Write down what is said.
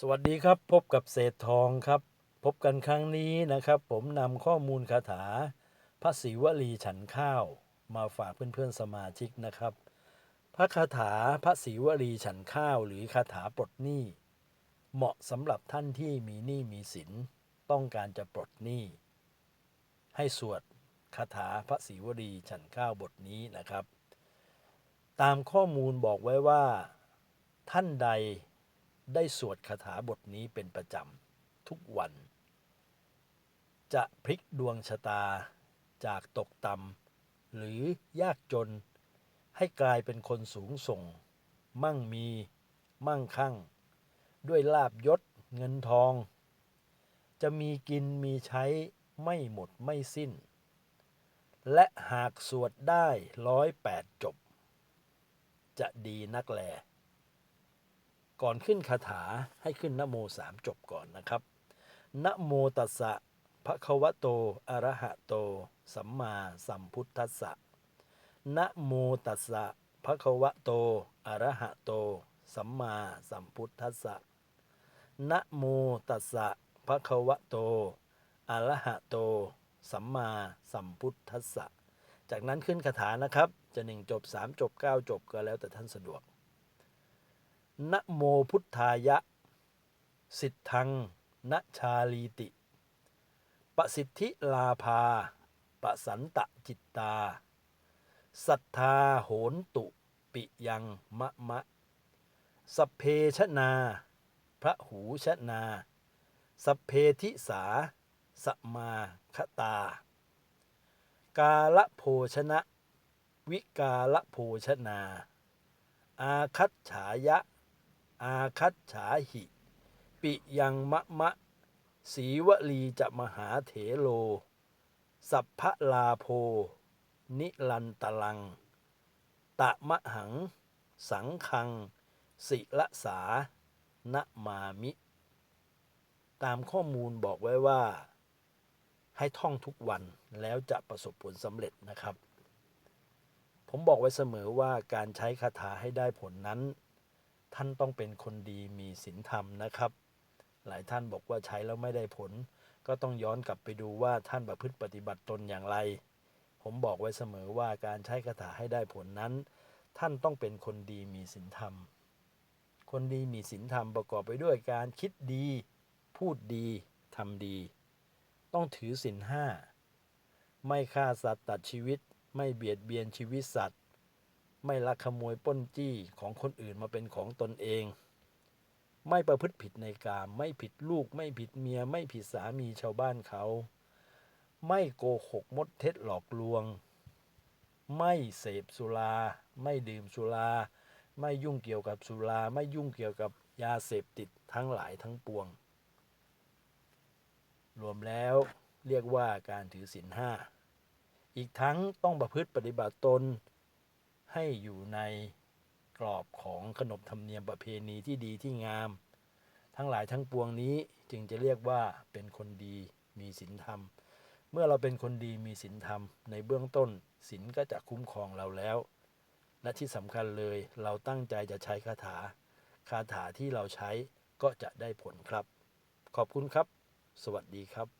สวัสดีครับพบกับเศษทองครับ พบกันครั้งนี้นะครับ ผมนำข้อมูลคาถา พระศิวลีฉันข้าว มาฝากเพื่อนๆสมาชิกนะครับ พระคาถาพระศิวลีฉันข้าว หรือคาถาปลดหนี้ เหมาะสำหรับท่านที่มีหนี้มีสิน ต้องการจะปลดหนี้ ให้สวดคาถาพระศิวลีฉันข้าวบทนี้นะครับ ตามข้อมูลบอกไว้ว่า ท่านใด ได้สวดคาถาบทนี้เป็นประจำทุกวัน จะพลิกดวงชะตาจากตกต่ำหรือยากจน ให้กลายเป็นคนสูงส่ง มั่งมี มั่งคั่ง ด้วยลาบยศเงินทอง จะมีกินมีใช้ไม่หมดไม่สิ้น และหากสวดได้ร้อยแปดจบ จะดีนักแล ก่อนขึ้นคาถาให้ขึ้นนโมสามจบก่อนนะครับนะโมตัสสะภะคะวะโตอะระหะโต สัมมาสัมพุทธัสสะนะโมตัสสะภะคะวะโตอะระหะโต สัมมาสัมพุทธัสสะนะโมตัสสะภะคะวะโตอะระหะโต สัมมาสัมพุทธัสสะจากนั้นขึ้นคาถานะครับ จะหนึ่งจบสามจบเก้าจบก็แล้วแต่ท่านสะดวก นะโมพุทธายะ สิทธังนะชาลีติปสิทธิลาภาปสันตะจิตตา สัทธาโหนตุปิยังมะมะสพเพชนา พระหูชนาสพเพทิสา สมาคตา กาละโภชนะ วิกาละโภชนา อาคัตฉายะ อาคัตฉาหิ ปิยังมะมะ สีวลีจะมหาเถโล สัพพลาโพ นิลันตลัง ตะมะหัง สังคัง สิละสานะมามิ ตามข้อมูลบอกไว้ว่า ให้ท่องทุกวันแล้วจะประสบผลสำเร็จนะครับ ผมบอกไว้เสมอว่าการใช้คาถาให้ได้ผลนั้น ท่านต้องเป็นคนดีมีศีลธรรมนะครับ หลายท่านบอกว่าใช้แล้วไม่ได้ผล ก็ต้องย้อนกลับไปดูว่าท่านประพฤติปฏิบัติตนอย่างไร ผมบอกไว้เสมอว่าการใช้คาถาให้ได้ผลนั้น ท่านต้องเป็นคนดีมีศีลธรรม คนดีมีศีลธรรมประกอบไปด้วยการคิดดี พูดดีทำดี ต้องถือศีลห้าไม่ฆ่าสัตว์ตัดชีวิต ไม่เบียดเบียนชีวิตสัตว์ ไม่ลักขโมยป้นจี้ของคนอื่นมาเป็นของตนเอง ไม่ประพฤติผิดในกามไม่ผิดลูกไม่ผิดเมีย ไม่ผิดสามีชาวบ้านเขา ไม่โกหกมดเท็จหลอกลวง ไม่เสพสุรา ไม่ดื่มสุรา ไม่ยุ่งเกี่ยวกับสุรา ไม่ยุ่งเกี่ยวกับยาเสพติดทั้งหลายทั้งปวง รวมแล้วเรียกว่าการถือศีลห้าอีกทั้งต้องประพฤติปฏิบัติตน ให้อยู่ในกรอบของขนบธรรมเนียมประเพณีที่ดีที่งาม ทั้งหลายทั้งปวงนี้จึงจะเรียกว่าเป็นคนดีมีศีลธรรม เมื่อเราเป็นคนดีมีศีลธรรม ในเบื้องต้นศีลก็จะคุ้มครองเราแล้ว และที่สำคัญเลยเราตั้งใจจะใช้คาถา คาถาที่เราใช้ก็จะได้ผลครับ ขอบคุณครับ สวัสดีครับ